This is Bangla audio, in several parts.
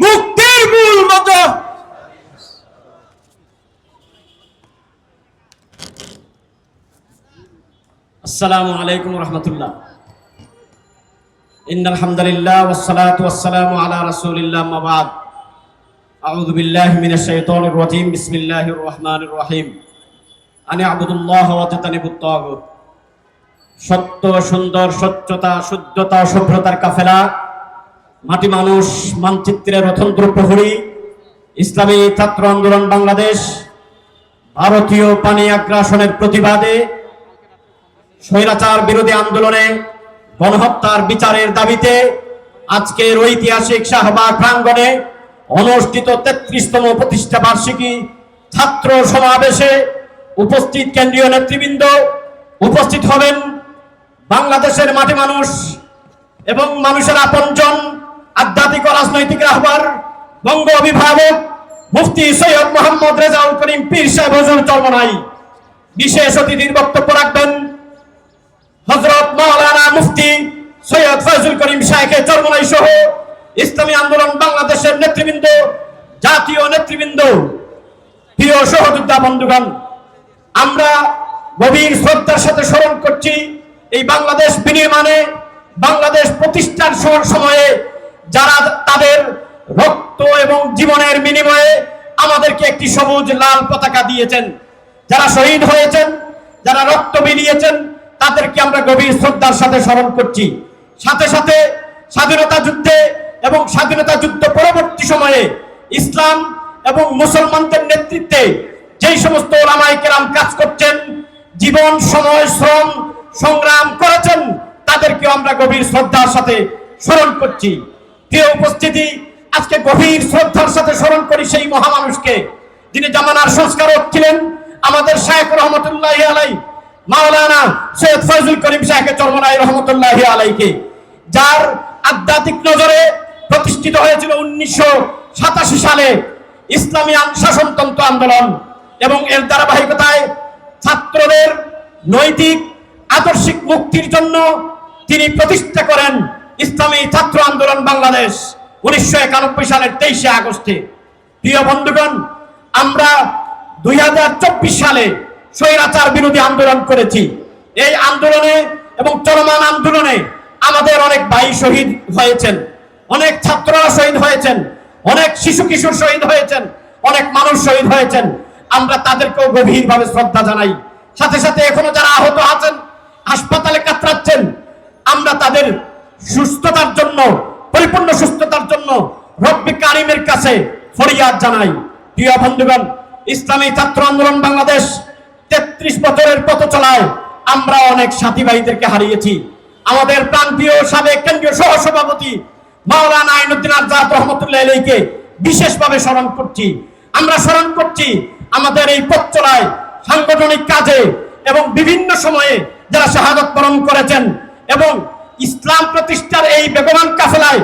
মুক্তির মূল মতো আসসালামু আলাইকুম রহমতুল্লাহ। ইন আলহামদুলিল্লাহ ওয়াসসালাতু ওয়াসসালামু আলা রাসূলিল্লাহ মা বাদ। আউযু বিল্লাহি মিনাশ শাইতানির রাজীম। বিসমিল্লাহির রহমানির রহিম। আনি আবুদুল্লাহ ওয়া তাতানিবুত তাগুত সত্য, সুন্দর, স্বচ্ছতা, শুদ্ধতা, সভ্যতার কাফেলা। মাটি মানুষ মানচিত্রের রথন্ত্র প্রহরী ইসলামী ছাত্র আন্দোলন বাংলাদেশ, ভারতীয় পানি আগ্রাসনের প্রতিবাদে স্বৈরাচার বিরোধী আন্দোলনে গণহত্যার বিচারের দাবিতে আজকের ঐতিহাসিক শাহবাগ প্রাঙ্গণে অনুষ্ঠিত তেত্রিশতম প্রতিষ্ঠা বার্ষিকী ছাত্র সমাবেশে উপস্থিত কেন্দ্রীয় নেতৃবৃন্দ উপস্থিত হবেন বাংলাদেশের মাটি মানুষ এবং মানুষের আপনজন আধ্যাত্মিক রাজনৈতিক রাহবার বঙ্গ অভিভাবক মুফতি সৈয়দ মোহাম্মদ রেজাউল করিম পীর সাহেব হজুর চরমনাই বিশেষ অতিথির বক্তব্য রাখবেন হজরত মাওলানা মুফতি সৈয়দ ফয়জুল করিম শাহেখে চরমনাই সহ ইসলামী আন্দোলন বাংলাদেশের নেতৃবৃন্দ, জাতীয় নেতৃবৃন্দ। প্রিয় সহযোদ্ধা বন্ধুগণ, আমরা গভীর শ্রদ্ধার সাথে স্মরণ করছি এই বাংলাদেশ বিনির্মাণে, বাংলাদেশ প্রতিষ্ঠার সময়ে যারা তাদের রক্ত এবং জীবনের বিনিময়ে আমাদেরকে একটি সবুজ লাল পতাকা দিয়েছেন, যারা শহীদ হয়েছেন, যারা রক্ত বিলিয়েছেন, তাদেরকে আমরা গভীর শ্রদ্ধার সাথে স্মরণ করছি। সাথে সাথে স্বাধীনতা যুদ্ধে এবং স্বাধীনতা যুদ্ধ পরবর্তী সময়ে ইসলাম এবং মুসলমানদের নেতৃত্বে যেই সমস্ত ওলামাই কেরাম কাজ করছেন, জীবন, সময়, শ্রম, সংগ্রাম করেছেন তাদেরকে আমরা গভীর শ্রদ্ধার সাথে স্মরণ করছি। প্রিয় উপস্থিতি, আজকে গভীর শ্রদ্ধার সাথে স্মরণ করি সেই মহামানুষকে। যিনি জামানার সংস্কারক ছিলেন, আমাদের শাহেখ রহমতুল্লাহ আলাই, মাওলানা সৈয়দ ফয়জুল করিম শাহকে চরমনাই রহমতুল্লাহ আলাইকে, যার আধ্যাত্মিক নজরে প্রতিষ্ঠিত হয়েছিল উনিশশো সাতাশি সালে ইসলামী শাসনতন্ত্র আন্দোলন এবং এর ধারাবাহিকতায় ছাত্রদের নৈতিক, আদর্শিক মুক্তির জন্য তিনি প্রতিষ্ঠা করেন ইসলামী ছাত্র আন্দোলন বাংলাদেশ উনিশশো একানব্বই সালের তেইশে আগস্টে। প্রিয় বন্ধুগণ, আমরা দুই হাজার চব্বিশ সালে স্বৈরাচার বিরোধী আন্দোলন করেছি। এই আন্দোলনে এবং চলমান আন্দোলনে আমাদের অনেক ভাই শহীদ হয়েছেন, অনেক ছাত্ররা শহীদ হয়েছেন, অনেক শিশু কিশোর শহীদ হয়েছেন, অনেক মানুষ শহীদ হয়েছেন। আমরা তাদেরকেও গভীরভাবে শ্রদ্ধা জানাই। সাথে সাথে এখনও যারা আহত আছেন, হাসপাতালে কাতরাচ্ছেন, আমরা তাদের সুস্থতার জন্য, পরিপূর্ণ সুস্থতার জন্য রব্বি কারিমের কাছে ফরিয়াদ জানাই। প্রিয় বন্ধুগণ, ইসলামী ছাত্র আন্দোলন বাংলাদেশ তেত্রিশ বছরের পথ চলায় আমরা অনেক সাথী ভাইদেরকে হারিয়েছি। আমাদের প্রান্তীয় সাবেক কেন্দ্রীয় সহ সভাপতি মাওলানা আইনুদ্দিন আজাদ রহমতুল্লাহ আলাইকে বিশেষভাবে স্মরণ করছি। আমরা স্মরণ করছি আমাদের এই পথ চলায় সাংগঠনিক কাজে এবং বিভিন্ন সময়ে যারা শাহাদত বরণ করেছেন এবং ইসলাম প্রতিষ্ঠার এই বেগবান কাফেলায়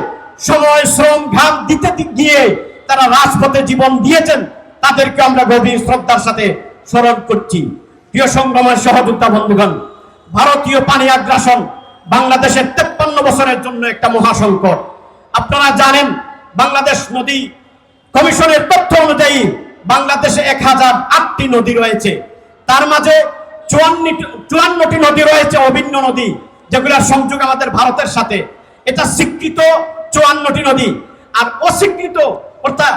সময়, শ্রম, ঘাম দিতে গিয়ে তারা রাজপথে জীবন দিয়েছেন, তাদেরকে আমরা গভীর শ্রদ্ধার সাথে স্মরণ করছি। প্রিয় সংগ্রামের সহযোদ্ধা বন্ধুগণ, ভারতীয় পানি আগ্রাসন বাংলাদেশের তেপ্পান্ন বছরের জন্য একটা মহাসংকট। আপনারা জানেন, বাংলাদেশ নদী কমিশনের তথ্য অনুযায়ী বাংলাদেশে এক হাজার আটটি নদী রয়েছে। তার মাঝে চুয়ান্নটি নদী রয়েছে, অভিন্ন নদী। যেগুলোর সংযোগ আমাদের ভারতের সাথে, এটা স্বীকৃত চুয়ান্নটি নদী। আর অস্বীকৃত অর্থাৎ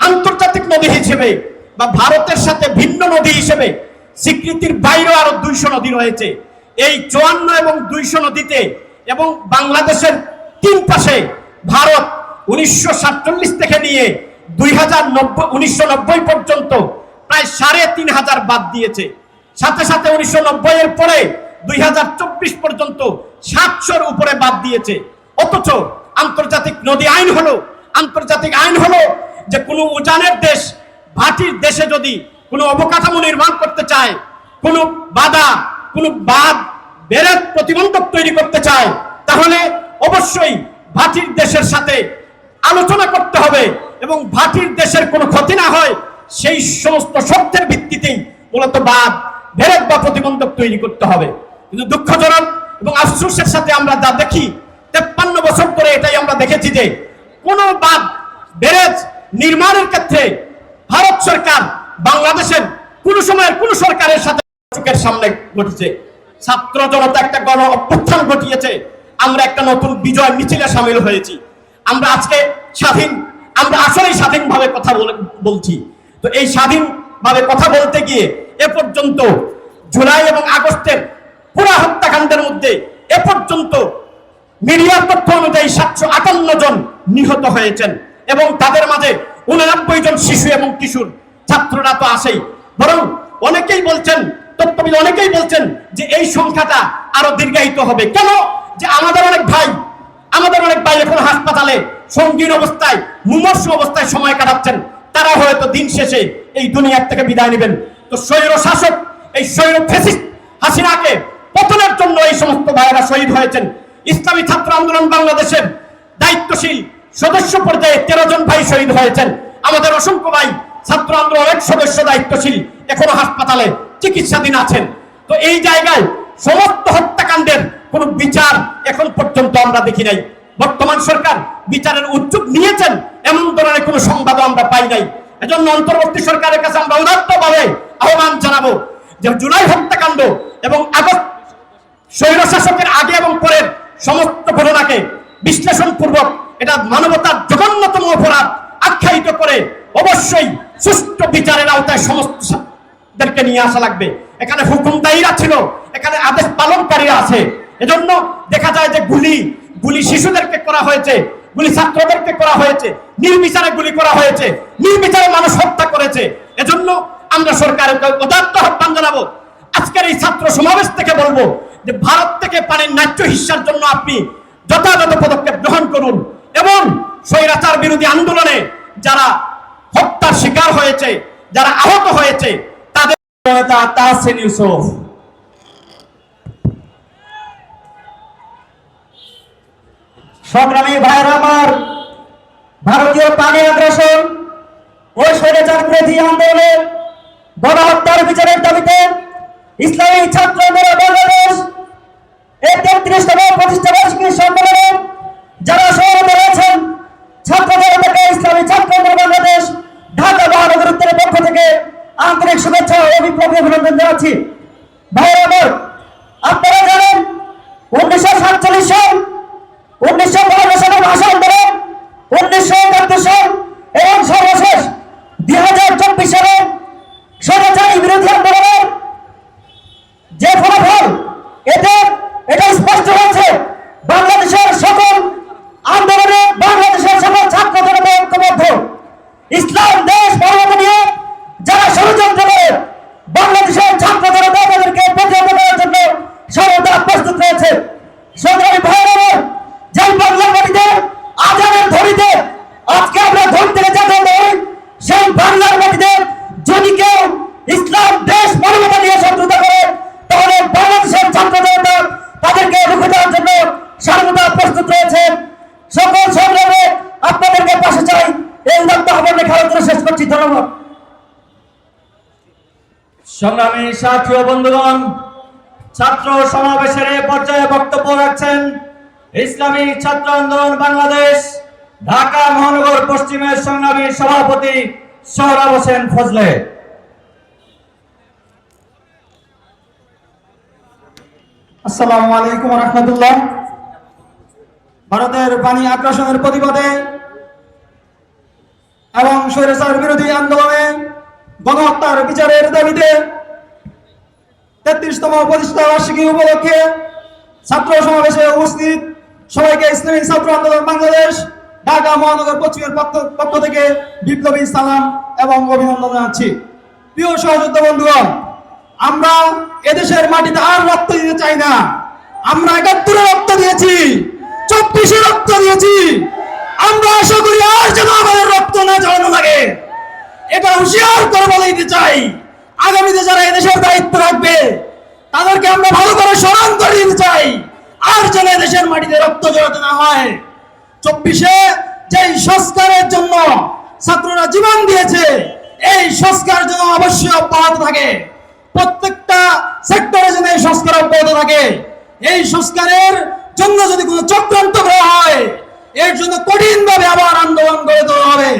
আন্তর্জাতিক নদী হিসেবে বা ভারতের সাথে ভিন্ন নদী হিসেবে স্বীকৃতির বাইরেও আরও দুইশো নদী রয়েছে। এই চুয়ান্ন এবং দুইশো নদীতে এবং বাংলাদেশের তিন পাশে ভারত উনিশশো সাতচল্লিশ থেকে নিয়ে দুই হাজার নব্বই পর্যন্ত প্রায় সাড়ে তিন হাজার বাদ দিয়েছে। সাথে সাথে উনিশশো নব্বই এর পরে দুই হাজার চব্বিশ পর্যন্ত সাতশোর উপরে বাদ দিয়েছে। অথচ আন্তর্জাতিক নদী আইন হলো, আন্তর্জাতিক আইন হলো যে কোনো উজানের দেশ, ভাটির দেশে যদি কোনো অবকাঠামো নির্মাণ করতে চায়, কোনো বাধা, কোনো বাদ বেরের প্রতিবন্ধক তৈরি করতে চায়, তাহলে অবশ্যই ভাটির দেশের সাথে আলোচনা করতে হবে এবং ভাটির দেশের কোনো ক্ষতি না হয়, সেই সমস্ত শর্তের ভিত্তিতেই মূলত বাদ ভেরক বা প্রতিবন্ধক তৈরি করতে হবে। কিন্তু দুঃখজনক এবং আফসোসের সাথে আমরা যা দেখি, তেপ্পান্ন বছর পরে এটাই আমরা দেখেছি যে কোনো বাদ নির্মাণের ক্ষেত্রে ভারত সরকার বাংলাদেশের কোন সময়ের কোন সরকারের সাথে চোখের সামনে ঘটেছে। ছাত্র জনতা একটা গণ অভ্যুত্থান ঘটিয়েছে। আমরা একটা নতুন বিজয় মিছিলে সামিল হয়েছি। আমরা আজকে স্বাধীন, আমরা আসলেই স্বাধীনভাবে কথা বলে- বলছি। তো এই স্বাধীনভাবে কথা বলতে গিয়ে এ পর্যন্ত জুলাই এবং আগস্টের পুরা হত্যাকাণ্ডের মধ্যে এ পর্যন্ত মিডিয়ার তথ্য অনুযায়ী সাতশো আটান্ন জন নিহত হয়েছেন এবং তাদের মাঝে উননব্বই জন শিশু এবং কিশোর ছাত্ররা তো আসেই বরং অনেকেই বলছেন তত্ত্ববিদ অনেকেই বলছেন যে এই সংখ্যাটা আরও দীর্ঘায়িত হবে। কেন? যে আমাদের অনেক ভাই, আমাদের অনেক ভাই এখন হাসপাতালে সঙ্গীন অবস্থায়, মুমর্ষ অবস্থায় সময় কাটাচ্ছেন। তারা হয়তো দিন শেষে এই দুনিয়ার থেকে বিদায় নেবেন। তো স্বৈর শাসক এই স্বৈর ফেসিস্ট হাসিনাকে জন্য এই সমস্ত ভাইয়েরা শহীদ হয়েছেন। ইসলামী ছাত্র আন্দোলন বাংলাদেশের দায়িত্বশীল সদস্য পর্যায়ে তেরো জন ভাই শহীদ হয়েছেন। আমাদের অসংখ্য ভাই ছাত্র আন্দোলনের সদস্য দায়িত্বশীল, এখনও হাসপাতালে চিকিৎসাধীন আছেন। তো এই জায়গায় সমস্ত হত্যাকাণ্ডের কোন বিচার এখন পর্যন্ত আমরা দেখি নাই। বর্তমান সরকার বিচারের উদ্যোগ নিয়েছেন, এমন ধরনের কোনো সংবাদও আমরা পাই নাই। এজন্য অন্তর্বর্তী সরকারের কাছে আমরা উদাত্তভাবে আহ্বান জানাব যে জুলাই হত্যাকাণ্ড এবং আগস্ট স্বৈর শাসকের আগে এবং পরের সমস্ত ঘটনাকে বিশ্লেষণ পূর্বক এটা মানবতার জঘন্যতম অপরাধ আখ্যায়িত করে অবশ্যই সুষ্ঠু বিচারের আওতায় সমস্ত দেরকে নিয়ে আসা লাগবে। এখানে হুকুমদায়ীরা ছিল, এখানে আদেশ পালনকারীরা আছে। এজন্য দেখা যায় যে গুলি গুলি শিশুদেরকে করা হয়েছে, গুলি ছাত্রদেরকে করা হয়েছে, নির্বিচারে গুলি করা হয়েছে, নির্বিচারে মানুষ হত্যা করেছে। এজন্য আমরা সরকারের উদাত্ত আহ্বান জানাব। আজকের এই ছাত্র সমাবেশ থেকে বলব যে ভারত থেকে পানির ন্যায্য হিস্যার জন্য আপনি যথাযথ পদক্ষেপ গ্রহণ করুন। এবং স্বৈরাচার বিরোধী আন্দোলনে যারা হত্যার শিকার হয়েছে, যারা আহত হয়েছে, তাদের ইউসুফ। সংগ্রামী ভাইয়ের আমার, ভারতীয় পানি আগ্রাসন ও স্বৈরাচার বিরোধী আন্দোলনে গণহত্যার বিচারের দাবিতে ইসলামী ছাত্র বাংলাদেশ এই তেত্রিশতম প্রতিষ্ঠা বার্ষিকী সম্মেলনে যারা সমাবেত হয়েছেন ছাত্র জনতাকে ইসলামী ছাত্র বাংলাদেশ, ঢাকা মহানগর উত্তরের পক্ষ থেকে আন্তরিক শুভেচ্ছা ও বিপ্লবী অভিনন্দন জানাচ্ছি। ভাইয়ের আমার আপনারা জানেন, উনিশশো সাতচল্লিশ সাল বাহান্ন সালের ভাষা আন্দোলন উনিশশো একাত্তর সাল এবং সর্বশেষ দুই হাজার চব্বিশ সালে স্বৈরাচারী বিরোধী আন্দোলনের যে ফলাফল এতে এটা স্পষ্ট হয়েছে বাংলাদেশের সকল আন্দোলনে বাংলাদেশের সকল ছাত্র জনতা ঐক্যবদ্ধ ইসলাম দেশ বর্ণনা নিয়ে যারা ষড়যন্ত্র করে বাংলাদেশের ছাত্র জনতা তাদেরকে প্রতিহত করার জন্য সর্বদা প্রস্তুত রয়েছে সংগ্রামী ভাইয়েরা যেই বাংলার মাটিতে আজানের ধরিতে আজকে আমরা ধর থেকে যাতে হই সেই বাংলার মাটিতে যদি কেউ ইসলাম দেশ মানবতা নিয়ে শত্রুতা করে তাহলে বাংলাদেশের ছাত্র জনতা রুখে দেওয়ার জন্য সর্বদা প্রস্তুত রয়েছে। সকল সংগ্রামে আপনাদেরকে পাশে চাই। এই উদাত্ত আহ্বানে খেলাধুলা শেষ করছি। ধন্যবাদ। সংগ্রামী সাথী ও বন্ধুগণ, ছাত্র সমাবেশের পর্যায়ে বক্তব্য রাখছেন ইসলামী ছাত্র আন্দোলন বাংলাদেশ, ঢাকা মহানগর পশ্চিমের সংগ্রামী সভাপতি সোহরাব হোসেন ফজলে। আসসালামু আলাইকুম রহমতুল্লাহ। ভারতের পানি আগ্রাসনের প্রতিবাদে এবং স্বৈরাচার বিরোধী আন্দোলনে গণহত্যার বিচারের দাবিতে তেত্রিশতম প্রতিষ্ঠা বার্ষিকী উপলক্ষে ছাত্র সমাবেশে উপস্থিত সবাইকে ইসলামী ছাত্র আন্দোলন বাংলাদেশ, ঢাকা মহানগর পশ্চিমের পক্ষ থেকে বিপ্লবী সালাম এবং অভিনন্দন জানাচ্ছি। প্রিয় সহযোদ্ধা বন্ধুগণ আমরা এদেশের মাটিতে আর রক্ত দিতে চাই না। আমরা একাত্তরে রক্ত দিয়েছি, চব্বিশে রক্ত দিয়েছি। আমরা আশা করি আর যেন আমাদের রক্ত না ঝরানো লাগে। এটা হুঁশিয়ার করে বলে দিতে চাই। আগামীতে যারা এদেশের দায়িত্ব রাখবে, তাদেরকে আমরা ভালো করে স্মরণ করে দিতে চাই। আর যেন এদেশের মাটিতে রক্ত জড়াতে না হয়। চব্বিশে যেই সংস্কারের জন্য ছাত্ররা জীবন দিয়েছে, এই সংস্কার যেন অবশ্যই অব্যাহত থাকে। প্রত্যেকটা সেক্টরে যদি এই সংস্কার অব্যাহত থাকে, এই সংস্কারের জন্য যদি কোনো চক্রান্ত করা হয়, এর জন্য কঠিন ভাবে আবার আন্দোলন গড়ে তোলা হবে।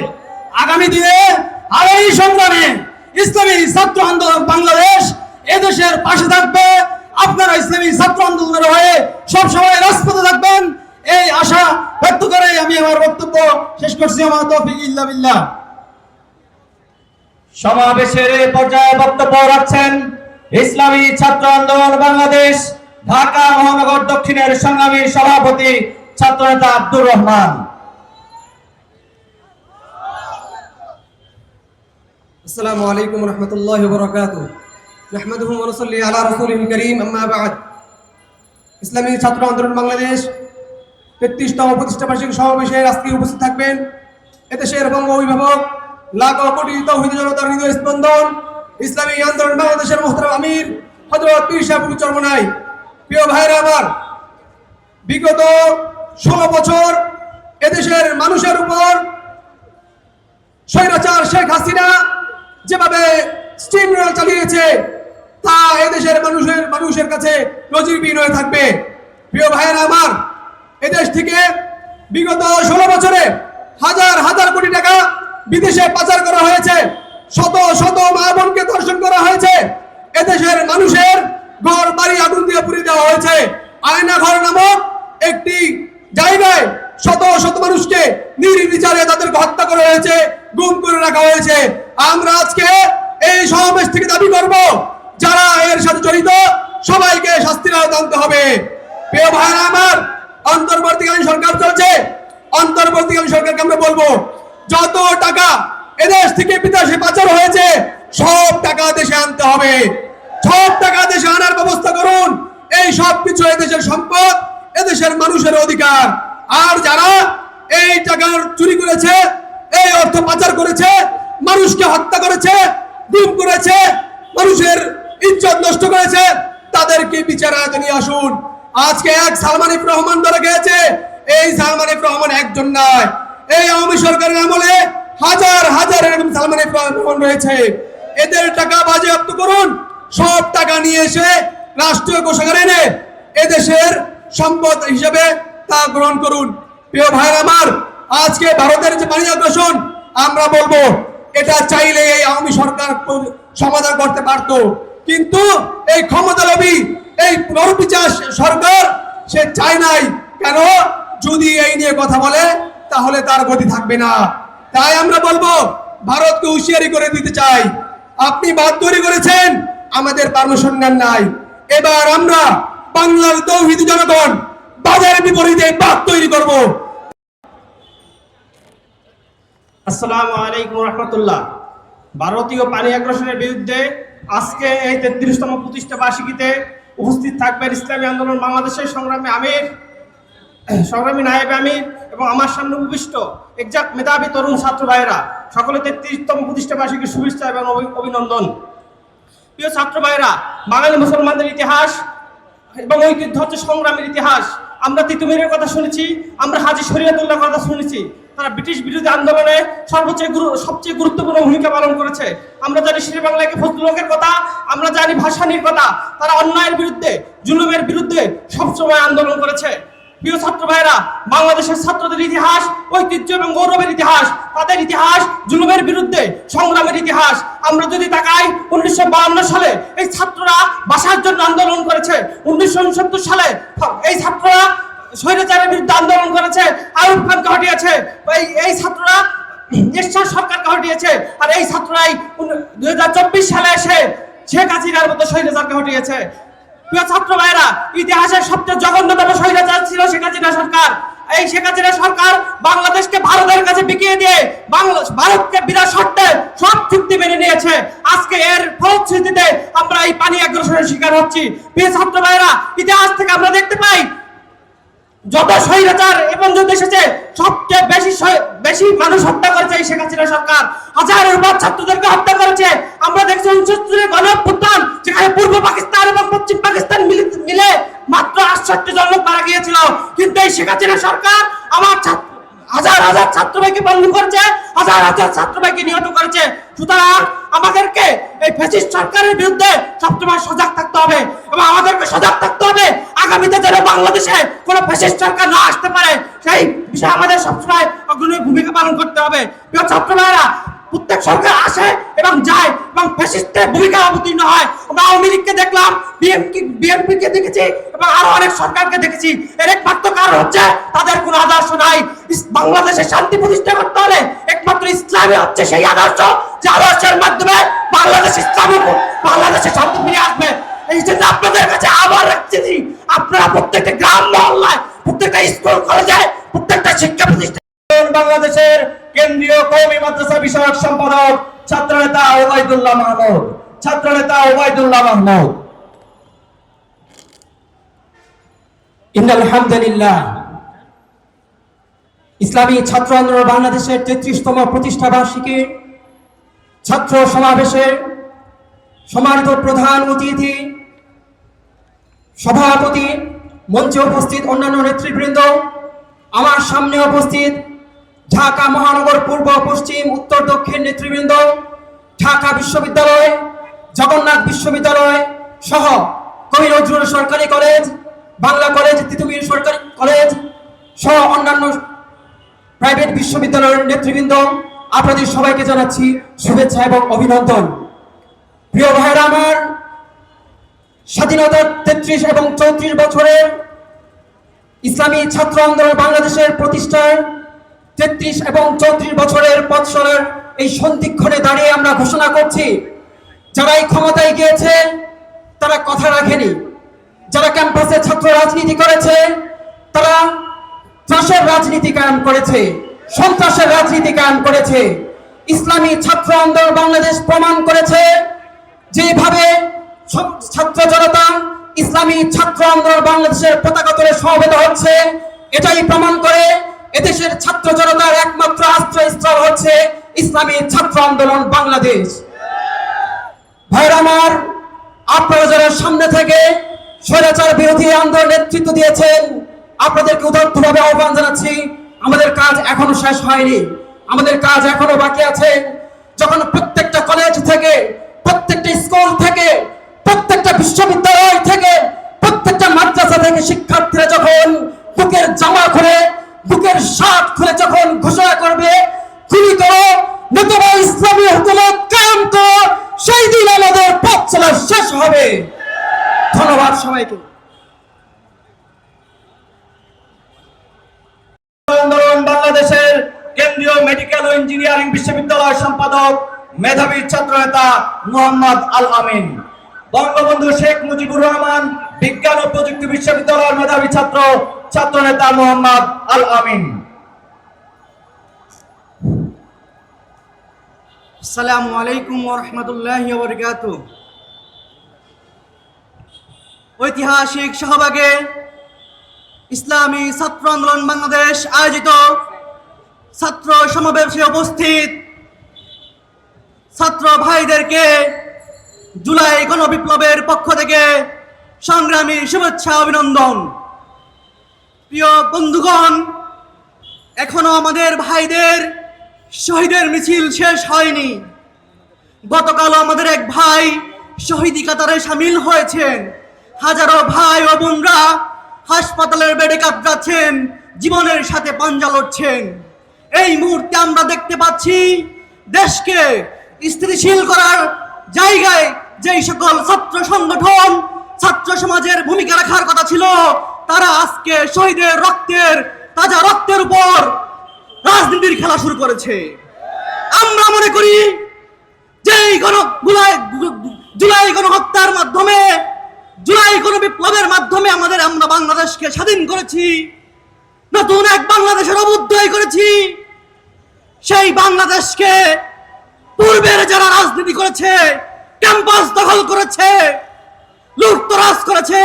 আগামী দিনে আর এই সংগ্রামে ইসলামী ছাত্র আন্দোলন বাংলাদেশ এদেশের পাশে থাকবে। আপনারা ইসলামী ছাত্র আন্দোলনের হয়ে সবসময় রাজপথে থাকবেন। এই আশা ব্যক্ত করে আমি আমার বক্তব্য শেষ করছি। আমার তফিক ইল্লা সমাবেশের পর্যায়ে বক্তব্য রাখছেন ইসলামী ছাত্র আন্দোলন বাংলাদেশ, ঢাকা মহানগর দক্ষিণের সংগ্রামী সভাপতি ছাত্রনেতা আব্দুর রহমান। আসসালামু আলাইকুম রহমতুল্লাহ বরকাত রহমদুহ রসল্লি আলা রসুল করিম আম্মাবাদ ইসলামী ছাত্র আন্দোলন বাংলাদেশ তেত্রিশতম প্রতিষ্ঠা বার্ষিক সমাবেশে আজকে উপস্থিত থাকবেন। এদেশের বঙ্গ অভিভাবক লাখ কোটি তৌহিদ জনতার হৃদয় স্পন্দন। ইসলামী আন্দোলন বাংলাদেশের মোহতারাম আমির হজরত পীর সাহেব চরমনাই। প্রিয় ভাইরা আমার, বিগত ষোলো বছর এদেশের মানুষের উপর স্বৈরাচার শেখ হাসিনা যেভাবে স্টিম চালিয়েছে, তা এদেশের মানুষের মানুষের কাছে নজিরবিহীন হয়ে থাকবে। প্রিয় ভাইয়েরা আমার, এদেশ থেকে বিগত ষোলো বছরে হাজার হাজার কোটি টাকা বিদেশে পাচার করা হয়েছে। শত শত মা বোনকে ধর্ষণ করা হয়েছে। এদেশের মানুষের ঘর, বাড়ি, আগুন দিয়ে পুড়িয়ে দেওয়া হয়েছে। আয়না ঘর নামক একটি জায়গায় শত শত মানুষকে নির্বিচারে তাদের হত্যা করা হয়েছে, গুম করে রাখা হয়েছে। আমরা আজকে এই সমাবেশ থেকে দাবি করব, যারা এর সাথে জড়িত, সবাইকে শাস্তির আওতায় আনতে হবে। প্রিয় ভাইরা আমার, অন্তর্বর্তীকালীন সরকার চলছে। অন্তর্বর্তীকালীন সরকারকে আমরা বলব যত টাকা এদেশ থেকে বিদেশে পাচার হয়েছে, সব টাকা দেশে আনতে হবে। সব টাকা দেশে আনার ব্যবস্থা করুন। এই সব কিছু এদেশের সম্পদ, এদেশের মানুষের অধিকার। আর যারা এই টাকা চুরি করেছে, এই অর্থ পাচার করেছে, মানুষকে হত্যা করেছে, গুম করেছে, মানুষের ইজ্জত নষ্ট করেছে, তাদেরকে বিচার আয়তে নিয়ে আসুন। আজকে এক সালমান ইফ রহমান ধরে গেছে এই সালমান ইফ রহমান একজন নয় এই আওয়ামী সরকারের আমলে হাজার হাজার এরকম সালমান ইফ রয়েছে। এদের টাকা বাজেয়াপ্ত করুন, সব টাকা নিয়ে এসে রাষ্ট্রীয় কোষাগারে এনে এদেশের সম্পদ হিসেবে তা গ্রহণ করুন। প্রিয় ভাই আমার, আজকে ভারতের যে পানি আগ্রাসন, আমরা বলব, এটা চাইলে এই আওয়ামী সরকার সমাধান করতে পারত। কিন্তু এই ক্ষমতা লোভী, এই নরপিচাস সরকার সে চায় নাই। কেন? যদি এই নিয়ে কথা বলে তাহলে তার গতি থাকবে না। তাই আমরা বলব, ভারতকে হুঁশিয়ারি করে দিতে চাই। আপনি বাদ তৈরি করেছেন, আমাদের পারমিশন নাই। এবার আমরা বাংলার তৌহিদ জনগণ বাজারের বিপরীতে বাদ তৈরি করব। আসসালামু আলাইকুম রহমতুল্লাহ। ভারতীয় পানি আগ্রাসনের বিরুদ্ধে আজকে এই তেত্রিশতম প্রতিষ্ঠা বার্ষিকীতে উপস্থিত থাকবেন ইসলামী আন্দোলন বাংলাদেশের সংগ্রামী আমির। সংগ্রামী নায়েব আমির এবং আমার সামনে উপবিষ্ট একজাক মেধাবী তরুণ ছাত্র ভাইয়েরা, সকলে তেত্রিশতম প্রতিষ্ঠা বার্ষিকীর শুভেচ্ছা এবং অভিনন্দন। প্রিয় ছাত্র ভাইরা বাঙালি মুসলমানদের ইতিহাস এবং ঐতিহ্য হচ্ছে সংগ্রামের ইতিহাস। আমরা তিতুমিরের কথা শুনেছি, আমরা হাজি শরীয়তুল্লাহর কথা শুনেছি। তারা ব্রিটিশ বিরোধী আন্দোলনে সর্বোচ্চ সবচেয়ে গুরুত্বপূর্ণ ভূমিকা পালন করেছে। আমরা জানি শের বাংলাকে ফজলুলের কথা, আমরা জানি ভাসানির কথা। তারা অন্যায়ের বিরুদ্ধে, জুলুমের বিরুদ্ধে সবসময় আন্দোলন করেছে। প্রিয় ছাত্র ভাইরা বাংলাদেশের ছাত্রদের ইতিহাস, ঐতিহ্য এবং গৌরবের ইতিহাস, তাদের ইতিহাস জুলুমের বিরুদ্ধে, সংগ্রামের ইতিহাস। আমরা যদি তাকাই, উনিশশো সালে এই ছাত্ররা বাসার জন্য আন্দোলন করেছে। উনিশশো উনসত্তর সালে এই ছাত্ররা স্বৈরাচারের বিরুদ্ধে আন্দোলন করেছে আয়ুব খানকে হটিয়েছে। এই এই ছাত্ররা এরশাদ সরকারকে হটিয়েছে। আর এই ছাত্ররাই দুই সালে এসে শেখ হাসিনার মতো স্বৈরাচারকে হটিয়েছে। প্রিয় ছাত্র ভাইরা ইতিহাসের সবচেয়ে জঘন্যতম স্বৈরাচার ছিল শেখ হাসিনা সরকার। এই শেখ হাসিনা সরকার বাংলাদেশকে ভারতের কাছে বিকিয়ে দিয়ে বাংলাদেশ ভারতকে বিরাট শর্তে সব চুক্তি মেনে নিয়েছে। আজকে এর ফলশ্রুতিতে আমরা এই পানি আগ্রাসনের শিকার হচ্ছি। প্রিয় ছাত্র ভাইরা ইতিহাস থেকে আমরা দেখতে পাই যত স্বৈরাচার এবং যত এসেছে, সবচেয়ে বেশি বেশি মানুষ হত্যা করেছে শেখ হাসিনা সরকার। হাজার পর ছাত্রদেরকে হত্যা করেছে। আমরা দেখছি উনসত্তরের গণপুত্থান যেখানে পূর্ব পাকিস্তান এবং পশ্চিম পাকিস্তান মিলে- মিলে মাত্র আটষট্টি জন লোক মারা গিয়েছিল। কিন্তু এই শেখ হাসিনা সরকার আমার ছাত্র হাজার হাজার ছাত্র ভাইকে বন্ধু করছে, হাজার হাজার ছাত্র ভাইকে নিহত করেছে। সুতরাং আমাদেরকে এই ফ্যাসিস্ট সরকারের বিরুদ্ধে সবসময় সজাগ থাকতে হবে এবং আমাদেরকে সজাগ থাকতে হবে। আগামীতে যেন বাংলাদেশে কোনো ফ্যাসিস্ট সরকার না আসতে পারে, সেই বিষয়ে আমাদের সবসময় অগ্রণী ভূমিকা পালন করতে হবে। ছাত্র ভাইরা প্রত্যেক সরকার আসে এবং যায় এবং ফ্যাসিস্টের ভূমিকা অবতীর্ণ হয়। আমরা আওয়ামী লীগকে দেখলাম বিএনপি বিএনপিকে দেখেছি এবং আরও অনেক সরকারকে দেখেছি। এর একমাত্র কারণ হচ্ছে তাদের কোনো আদর্শ নাই। বাংলাদেশে শান্তি প্রতিষ্ঠা করতে হলে একমাত্র ইসলামী হচ্ছে সেই আদর্শ যে আদর্শের মাধ্যমে বাংলাদেশ ইসলামী বাংলাদেশে শান্তি ফিরে আসবে। এই জন্য আপনাদের কাছে আবার রাখছি আপনারা প্রত্যেকটা গ্রাম মহল্লায়, প্রত্যেকটা স্কুল, কলেজে, প্রত্যেকটা শিক্ষা প্রতিষ্ঠান বাংলাদেশের কেন্দ্রীয় কৌমি মাদ্রাসা বিষয়ক সম্পাদক ছাত্রনেতা ওবায়দুল্লাহ মাহমুদ। ছাত্রনেতা ওবায়দুল্লাহ মাহমুদ। ইন্নাল হামদুলিল্লাহ ইসলামী ছাত্র আন্দোলন বাংলাদেশের তেত্রিশতম প্রতিষ্ঠা বার্ষিকী ছাত্র সমাবেশে সম্মানিত প্রধান অতিথি, সভাপতি, মঞ্চে উপস্থিত অন্যান্য নেতৃবৃন্দ, আমার সামনে উপস্থিত ঢাকা মহানগর পূর্ব, পশ্চিম, উত্তর, দক্ষিণ নেতৃবৃন্দ, ঢাকা বিশ্ববিদ্যালয়, জগন্নাথ বিশ্ববিদ্যালয় সহ কবি নজরুল সরকারি কলেজ, বাংলা কলেজ, তিতুমির সরকারি কলেজ সহ অন্যান্য প্রাইভেট বিশ্ববিদ্যালয়ের নেতৃবৃন্দ, আপনাদের সবাইকে জানাচ্ছি শুভেচ্ছা এবং অভিনন্দন। প্রিয় ভাইরা আমার স্বাধীনতার তেত্রিশ এবং চৌত্রিশ বছরের ইসলামী ছাত্র আন্দোলন বাংলাদেশের প্রতিষ্ঠার তেত্রিশ এবং চৌত্রিশ বছরের বৎসরের এই সন্ধিক্ষণে দাঁড়িয়ে আমরা ঘোষণা করছি, যারা এই ক্ষমতায় গিয়েছে, তারা কথা রাখেনি। যারা ক্যাম্পাসে ছাত্র রাজনীতি করেছে, তারা ত্রাসের রাজনীতি কায়েম করেছে, সন্ত্রাসের রাজনীতি কায়েম করেছে, ইসলামী ছাত্র আন্দোলন বাংলাদেশ প্রমাণ করেছে যেভাবে ছাত্র জনতা ইসলামী ছাত্র আন্দোলন বাংলাদেশের পতাকা তুলে সমবেত হচ্ছে, এটাই প্রমাণ করে এদেশের ছাত্র জনতার একমাত্র আশ্রয়স্থল হচ্ছে ইসলামী ছাত্র আন্দোলন বাংলাদেশ। ভাইরা আমার, আপনারা সামনে থেকে স্বৈরাচার বিরোধী আন্দোলন নেতৃত্ব দিয়েছেন, আপনাদেরকে উদার্তভাবে আহ্বান জানাচ্ছি, আমাদের কাজ এখনও শেষ হয়নি। আমাদের কাজ এখনও বাকি আছে। যখন প্রত্যেকটা কলেজ থেকে, প্রত্যেকটা স্কুল থেকে, প্রত্যেকটা বিশ্ববিদ্যালয় থেকে, প্রত্যেকটা মাদ্রাসা থেকে শিক্ষার্থীরা যখন বুকের জামা খুলে বুকের শার্ট খুলে যখন ঘোষণা করবে গুলি করো, নতুবা ইসলামী হুকুমত কায়েম করো, সেই দিন আমাদের পথ চলা শেষ হবে। ধন্যবাদ সবাইকে। বাংলাদেশের কেন্দ্রীয় মেডিকেল ও ইঞ্জিনিয়ারিং বিশ্ববিদ্যালয় সম্পাদক, মেধাবী ছাত্রনেতা মোহাম্মদ আল আমিন। বঙ্গবন্ধু শেখ মুজিবুর রহমান, বিজ্ঞান ও প্রযুক্তি বিশ্ববিদ্যালয়ের মেধাবী ছাত্র ছাত্রনেতা মোহাম্মদ আল আমিন। আসসালামু আলাইকুম ওরহমতুল্লাহ ঐতিহাসিক শাহবাগে ইসলামী ছাত্র আন্দোলন বাংলাদেশ আয়োজিত ছাত্র সমাবেশে উপস্থিত ছাত্র ভাইদেরকে জুলাই গণবিপ্লবের পক্ষ থেকে সংগ্রামী শুভেচ্ছা অভিনন্দন। প্রিয় বন্ধুগণ, এখনও আমাদের ভাইদের শহীদের মিছিল শেষ হয়নি। গতকাল আমাদের এক ভাই শহীদি কাতারে সামিল হয়েছেন। হাজারো ভাই ও বোনরা হাসপাতালের বেডে কাতরাচ্ছেন, জীবনের সাথে পাঞ্জা লড়ছেন। এই মুহূর্তে আমরা দেখতে পাচ্ছি দেশকে স্থিতিশীল করার জায়গায় যেই সকল ছাত্র সংগঠন, ছাত্র সমাজের ভূমিকা রাখার কথা ছিল তারা আজকে শহীদের রক্তের, তাজা রক্তের উপর রাজনীতির খেলা শুরু করেছে। আমরা মনে করি যে গণ জুলাই গণহত্যার মাধ্যমে, জুলাই গণ বিপ্লবের মাধ্যমে আমাদের, আমরা বাংলাদেশকে স্বাধীন করেছি, নতুন এক বাংলাদেশের অবুদ্ধয় করেছি। সেই বাংলাদেশকে পূর্বের যারা রাজনীতি করেছে, ক্যাম্পাস দখল করেছে, লুটতরাজ করেছে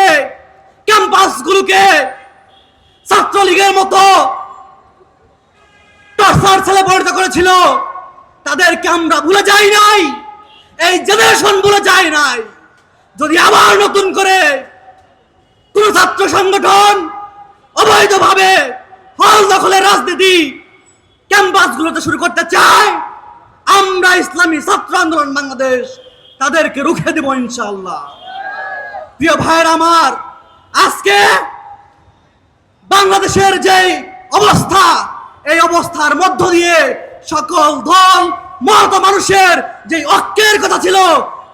ক্যাম্পাসগুলোকে ছাত্রলীগের মতো করেছিল, তাদেরকে আমরা ভুলে যাই নাই। এই জেনারেশন ভুলে যায় নাই। যদি আবার নতুন করে কোন ছাত্র সংগঠন অবৈধভাবে হল দখলের রাজনীতি ক্যাম্পাসগুলোতে শুরু করতে চায়, আমরা ইসলামী ছাত্র আন্দোলন বাংলাদেশ তাদেরকে রুখে দেব ইনশাল্লাহ প্রিয় ভাইয়ের আমার আজকে বাংলাদেশের যে অবস্থা, এই অবস্থার মধ্য দিয়ে সকল দল মহাত মানুষের যে ঐক্যের কথা ছিল,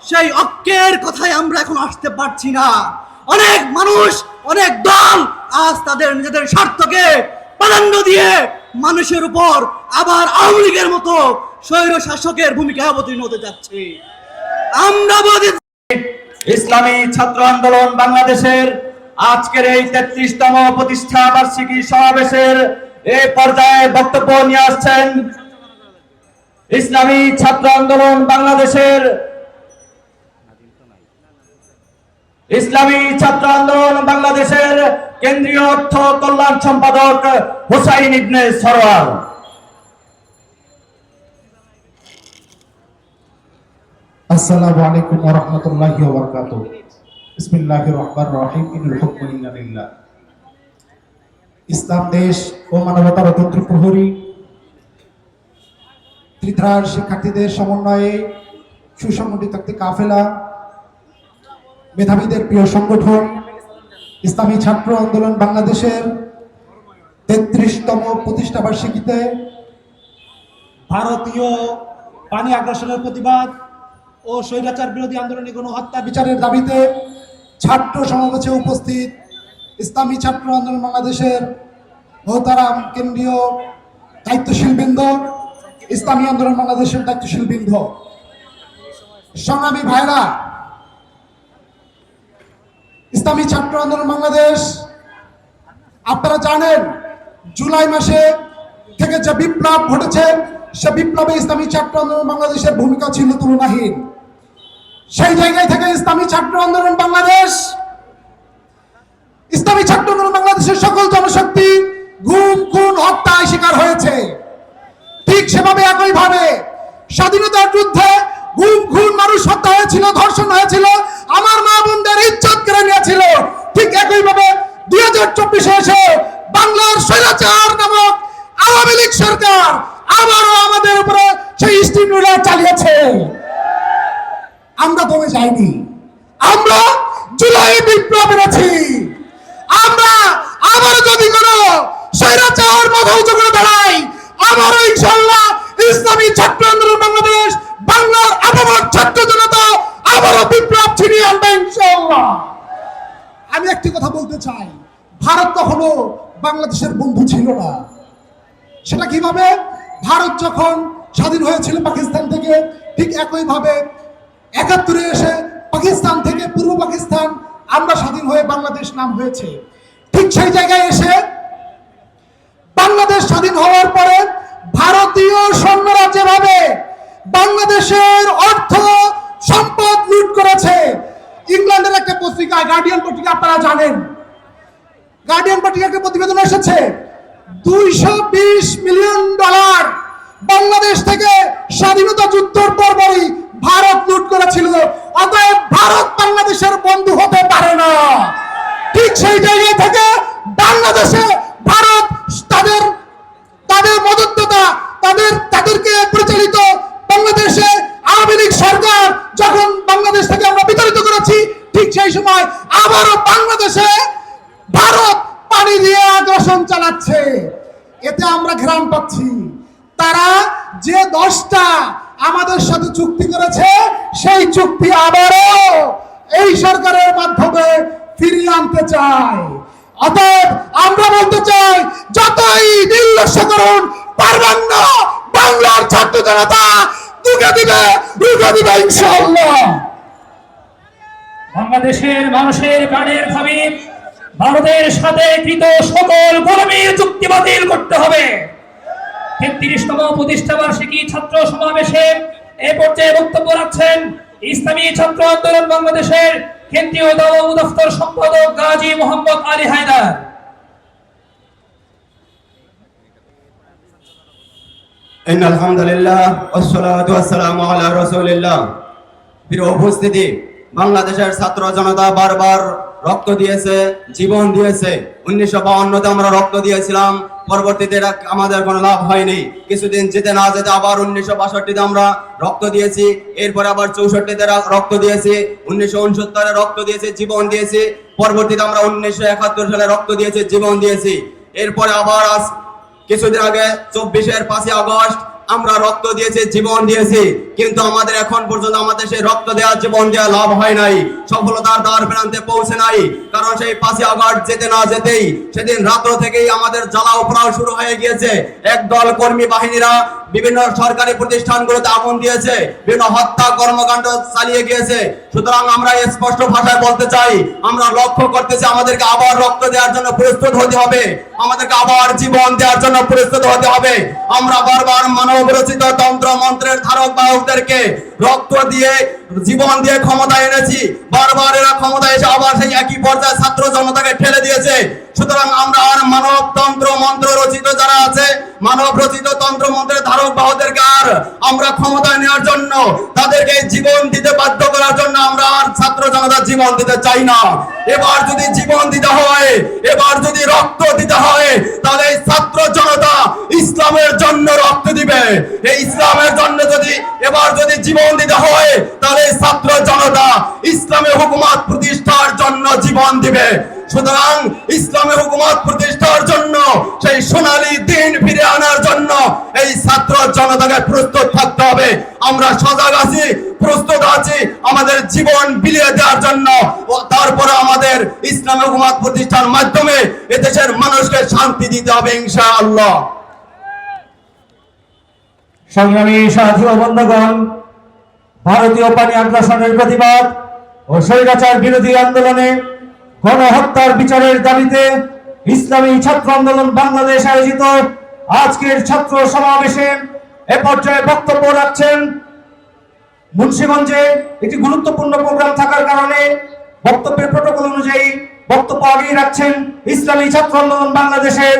সেই ঐক্যের কথায় আমরা এখন আসতে পারছি না। অনেক মানুষ, অনেক দল আজ তাদের নিজেদের স্বার্থকে প্রাধান্য দিয়ে মানুষের উপর আবার আওয়ামী লীগের মতো স্বৈর শাসকের ভূমিকা অবতীর্ণ হতে যাচ্ছে। আমরা ইসলামী ছাত্র আন্দোলন বাংলাদেশের আজকের এই তেত্রিশতম প্রতিষ্ঠা বার্ষিকী সমাবেশের এই পর্যায়ে বক্তব্য নিয়ে আসছেন ইসলামী ছাত্র আন্দোলন বাংলাদেশের ইসলামী ছাত্র আন্দোলন বাংলাদেশের কেন্দ্রীয় অর্থ কল্যাণ সম্পাদক হোসাইন ইবনে সরওয়ার। আসসালামু আলাইকুম ওয়া রাহমাতুল্লাহি ওয়া বারাকাতুহু। ইসলাম দেশ ও মানবতার অতন্ত্র প্রহরী। ত্রিধার শিক্ষার্থীদের সমন্বয়ে সুসংগঠিত একটি কাফেলা। মেধাবীদের প্রিয় সংগঠন, ইসলামী ছাত্র আন্দোলন বাংলাদেশের তেত্রিশতম প্রতিষ্ঠা বার্ষিকীতে ভারতীয় পানি আগ্রাসনের প্রতিবাদ ও স্বৈরাচার বিরোধী আন্দোলনে গণহত্যা বিচারের দাবিতে ছাত্র সমাবেশে উপস্থিত ইসলামী ছাত্র আন্দোলন বাংলাদেশের মহতারাম কেন্দ্রীয় দায়িত্বশীল বৃন্দ ইসলামী আন্দোলন বাংলাদেশের দায়িত্বশীল বৃন্দ সংগ্রামী ভাইরা, ইসলামী ছাত্র আন্দোলন বাংলাদেশ, আপনারা জানেন, জুলাই মাসে থেকে যে বিপ্লব ঘটেছে, সে বিপ্লবে ইসলামী ছাত্র আন্দোলন বাংলাদেশের ভূমিকা ছিল তুলনাহীন। সেই জায়গায় থেকে ইসলামী ছাত্র আন্দোলন বাংলাদেশ, ইসলামী ছাত্র আন্দোলন বাংলাদেশের সকল জনশক্তি গুম, খুন হত্যায় শিকার হয়েছে। ঠিক সেভাবে একইভাবে স্বাধীনতার যুদ্ধে গুম, খুন, মানুষ হত্যা হয়েছিল, ধর্ষণ হয়েছিল, আমার মা বোনদের ইজ্জত কেড়ে নিয়েছিল। ঠিক একইভাবে দুই হাজার চব্বিশে এসে বাংলার স্বৈরাচার নামক আওয়ামী লীগ সরকার আবারও আমাদের উপরে সেই স্টিম রুলার চালিয়েছে। আমরা দমে যাইনি। আমরা জুলাই বিপ্লব এনেছি। আমরা আবার যদি কোনো স্বৈরাচার মাথা উঁচু করে দাঁড়াই আবারও ইনশাল্লাহ ইসলামী ছাত্র আন্দোলন বাংলাদেশ, বাংলার আবহাওয়ার ছাত্র জনতা আবারও বিপ্লব ছিনিয়ে আনবে ইনশাল্লাহ। আমি একটি কথা বলতে চাই। ভারত কখনো বাংলাদেশের বন্ধু ছিল না। সেটা কীভাবে? ভারত যখন স্বাধীন হয়েছিল পাকিস্তান থেকে, ঠিক একইভাবে একাত্তরে এসে পাকিস্তান থেকে পূর্ব পাকিস্তান আমরা স্বাধীন হয়ে বাংলাদেশ নাম হয়েছে। ঠিক সেই জায়গায় এসে বাংলাদেশ স্বাধীন হওয়ার পরে ভারতীয় সৈন্যরা যেভাবে বাংলাদেশের অর্থ, সম্পদ লুট করেছে, ইংল্যান্ডের একটা পত্রিকা গার্ডিয়ান পত্রিকা আপনারা জানেন। গার্ডিয়ান পত্রিকার একটা প্রতিবেদন এসেছে, দুইশো বিশ মিলিয়ন ডলার বাংলাদেশ থেকে স্বাধীনতা যুদ্ধের পরপরই ভারত লুট করেছিল। অতএব ভারত বাংলাদেশের বন্ধু হতে পারে না। ঠিক সেই জায়গায় থেকে বাংলাদেশে ভারত তাদের তাদের মদতদাতা, তাদের, তাদেরকে পরিচালিত বাংলাদেশে আওয়ামী লীগ সরকার যখন বাংলাদেশ থেকে আমরা বিতাড়িত করেছি, ঠিক সেই সময় আবারও বাংলাদেশে ভারত পানি দিয়ে আগ্রাসন চালাচ্ছে। এতে আমরা ঘ্রাণ পাচ্ছি। তারা যে দশটা আমাদের সাথে চুক্তি করেছে, সেই চুক্তি আবারও এই সরকারের মাধ্যমে ফিরিয়ে আনতে চায়। অতএব আমরা বলতে চাই, যতই নির্লস্য করুন পারবেন না, বাংলার ছাত্র জনতা দুকে দিবে রুখে দিবে ইনশাআল্লাহ। বাংলাদেশের মানুষের প্রাণের দাবি ভারতের সাথে কৃত সকল গোলামীর চুক্তি বাতিল করতে হবে। তেত্রিশতম প্রতিষ্ঠা বার্ষিকী ছাত্র সমাবেশে এ পর্যায়ে বক্তব্য রাখছেন ইসলামী ছাত্র আন্দোলন বাংলাদেশের কেন্দ্রীয় ও দফতর সম্পাদক গাজী মোহাম্মদ আলী হায়দার। ইন আলহামদুলিল্লাহ ওয়াসসালাতু ওয়াসসালামু আলা রাসূলিল্লাহ। প্রিয় উপস্থিতি, বাংলাদেশের ছাত্র জনতা বারবার রক্ত দিয়েছে, জীবন দিয়েছে। উনিশশো বাউন্নতে আমরা রক্ত দিয়েছিলাম, পরবর্তীতে আমাদের কোনো লাভ হয়নি। কিছুদিন যেতে না যেতে আবার উনিশশো বাষট্টিতে আমরা রক্ত দিয়েছি, এরপরে আবার চৌষট্টিতে রক্ত দিয়েছি, উনিশশো উনসত্তরে রক্ত দিয়েছি, জীবন দিয়েছি, পরবর্তীতে আমরা উনিশশো একাত্তর সালে রক্ত দিয়েছি, জীবন দিয়েছি। এরপরে আবার আজ কিছুদিন আগে চব্বিশের পাঁচই আগস্ট আমরা রক্ত দিয়েছি, জীবন দিয়েছি, কিন্তু আমাদের এখন পর্যন্ত আমাদের সেই রক্ত দেওয়া জীবন দেওয়া লাভ হয় নাই, সফলতার দ্বার প্রান্তে পৌঁছে নাই। কারণ সেই পাশে আগস্ট যেতে না যেতেই, সেদিন রাত্র থেকেই আমাদের জ্বালাও উপরাও শুরু হয়ে গিয়েছে। একদল কর্মী বাহিনীরা বিভিন্ন সরকারি প্রতিষ্ঠানগুলোতে আগুন দিয়েছে, বিভিন্ন হত্যা কর্মকাণ্ড চালিয়ে গিয়েছে। সুতরাং আমরা স্পষ্ট ভাষায় বলতে চাই, আমরা লক্ষ্য করতেছি আমাদেরকে আবার রক্ত দেওয়ার জন্য প্রস্তুত হতে হবে। আমাদেরকে আবার জীবন দেওয়ার জন্য প্রস্তুত হতে হবে। আমরা বারবার মানব রচিত তন্ত্র মন্ত্রের ধারক বাহকদেরকে রক্ত দিয়ে জীবন দিয়ে ক্ষমতা এনেছি। বারবার এরা ক্ষমতা এসে আবার সেই একই পর্যায়ে ছাত্র জনতাকে ঠেলে দিয়েছে। সুতরাং আমরা আর মানব তন্ত্র মন্ত্র রচিত যারা আছে, মানব রচিত তন্ত্র মন্ত্রের ধারক বাহকদেরকে আর আমরা ক্ষমতায় নেওয়ার জন্য, তাদেরকে জীবন দিতে বাধ্য করার জন্য আমরা আর ছাত্র জনতা জীবন দিতে চাই না। এবার যদি জীবন দিতে হয়, এবার যদি রক্ত দিতে হয়, তাহলে ছাত্র জনতা ইসলামের জন্য রক্ত দিবে। এই ইসলামের জন্য যদি এবার যদি জীবন দিতে হয়, তাহলে ছাত্র জনতা ইসলামের হুকুমত প্রতিষ্ঠার জন্য জীবন দিবে। সুতরাং ইসলামের হুকুমত প্রতিষ্ঠার জন্য, সেই সোনালী দিন ফিরে আনার জন্য এই ছাত্র জনতাকে প্রস্তুত থাকতে হবে। আমরা সজাগ আছি, প্রস্তুত আছি, আমাদের জীবন বিলিয়ে দেওয়ার জন্য। তারপরে আমাদের ইসলামের হুকুমত প্রতিষ্ঠার মাধ্যমে এদেশের মানুষকে শান্তি দিতে হবে, ইনশাআল্লাহ। সংগ্রামী সাথী ও বন্ধুগণ, ভারতীয় পানি আগ্রাসনের প্রতিবাদ ও স্বৈরাচার বিরোধী আন্দোলনে গণহত্যার বিচারের দাবিতে ইসলামী ছাত্র আন্দোলন বাংলাদেশ আয়োজিত। আজকের ছাত্র সমাবেশে এ পর্যায়ে বক্তব্য রাখছেন মুন্সীগঞ্জে একটি গুরুত্বপূর্ণ প্রোগ্রাম থাকার কারণে বক্তব্যের প্রোটোকল অনুযায়ী বক্তব্য আগেই রাখছেন ইসলামী ছাত্র আন্দোলন বাংলাদেশের